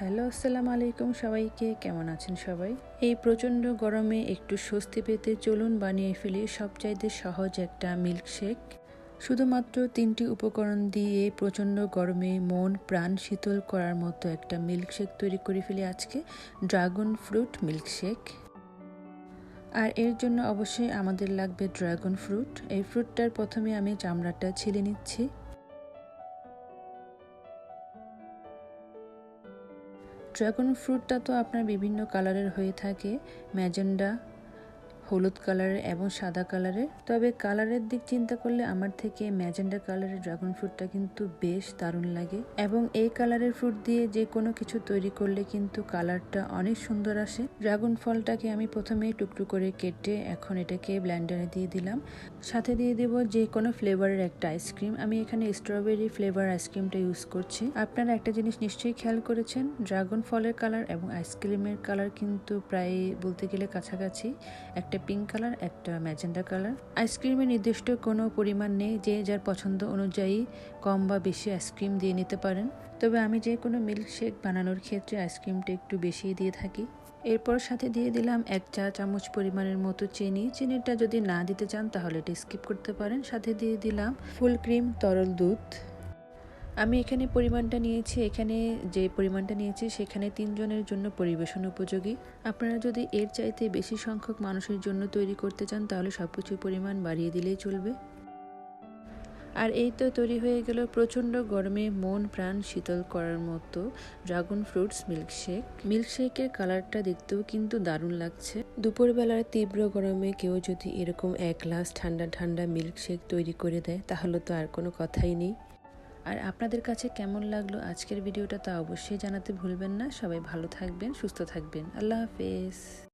Hello আসসালামু আলাইকুম সবাইকে। কেমন আছেন সবাই? এই প্রচণ্ড গরমে একটু স্বস্তি পেতে চলুন বানিয়ে ফেলি সবচাইতে সহজ একটা মিল্কশেক। শুধুমাত্র তিনটি উপকরণ দিয়ে প্রচণ্ড গরমে মন, প্রাণ শীতল করার মতো একটা মিল্কশেক তৈরি করে ফেলি আজকে, ড্রাগন ফ্রুট মিল্কশেক। আর এর জন্য অবশ্যই আমাদের লাগবে ড্রাগন ফ্রুট। এই ফ্রুটটার প্রথমে আমি চামড়াটা ছিলে নিচ্ছি। ড্রাগন ফ্রুটটা তো আপনার বিভিন্ন কালারের হয়ে থাকে ম্যাজেন্ডা হলুদ কালারের এবং সাদা কালারের। তবে কালারের দিক চিন্তা করলে আমার থেকে ম্যাজেন্ডা কালারের ড্রাগন ফ্রুটটা কিন্তু বেশ দারুণ লাগে। এবং এই কালারের ফ্রুট দিয়ে যে কোনো কিছু তৈরি করলে কিন্তু কালারটা অনেক সুন্দর আসে। ড্রাগন ফলটাকে আমি প্রথমে টুকটু করে কেটে এখন এটাকে ব্ল্যান্ডারে দিয়ে দিলাম। সাথে দিয়ে দেব যে কোনো ফ্লেভারের একটা আইসক্রিম। আমি এখানে স্ট্রবেরি ফ্লেভার আইসক্রিমটা ইউজ করছি। আপনারা একটা জিনিস নিশ্চয়ই খেয়াল করেছেন, ড্রাগন ফলের কালার এবং আইসক্রিমের কালার কিন্তু প্রায় বলতে গেলে কাছাকাছি। একটা পিঙ্ক কালার একটা ম্যাজেন্ডা কালার আইসক্রিমের নির্দিষ্ট কোনো পরিমাণ নেই যে যার পছন্দ অনুযায়ী কম বা বেশি আইসক্রিম দিয়ে নিতে পারেন। তবে আমি যে কোনো মিল্কশেক বানানোর ক্ষেত্রে আইসক্রিমটা একটু বেশি দিয়ে থাকি। এরপর সাথে দিয়ে দিলাম এক চা চামচ পরিমাণের মতো চিনি। চিনিটা যদি না দিতে চান তাহলে এটা স্কিপ করতে পারেন। সাথে দিয়ে দিলাম ফুল ক্রিম তরল দুধ। আমি এখানে পরিমাণটা নিয়েছি, এখানে যে পরিমাণটা নিয়েছি, সেখানে তিনজনের জন্য পরিবেশন উপযোগী। আপনারা যদি এর চাইতে বেশি সংখ্যক মানুষের জন্য তৈরি করতে চান, তাহলে সব কিছু পরিমাণ বাড়িয়ে দিলেই চলবে। আর এই তো তৈরি হয়ে গেল প্রচণ্ড গরমে মন প্রাণ শীতল করার মতো ড্রাগন ফ্রুটস মিল্কশেক। মিল্কশেকের কালারটা দেখতেও কিন্তু দারুণ লাগছে। দুপুরবেলার তীব্র গরমে কেউ যদি এরকম এক গ্লাস ঠান্ডা ঠান্ডা মিল্কশেক তৈরি করে দেয়, তাহলে তো আর কোনো কথাই নেই। আর আপনাদের কাছে কেমন লাগল আজকের ভিডিওটা তা অবশ্যই জানাতে ভুলবেন না। সবাই ভালো থাকবেন, সুস্থ থাকবেন। আল্লাহ হাফেজ।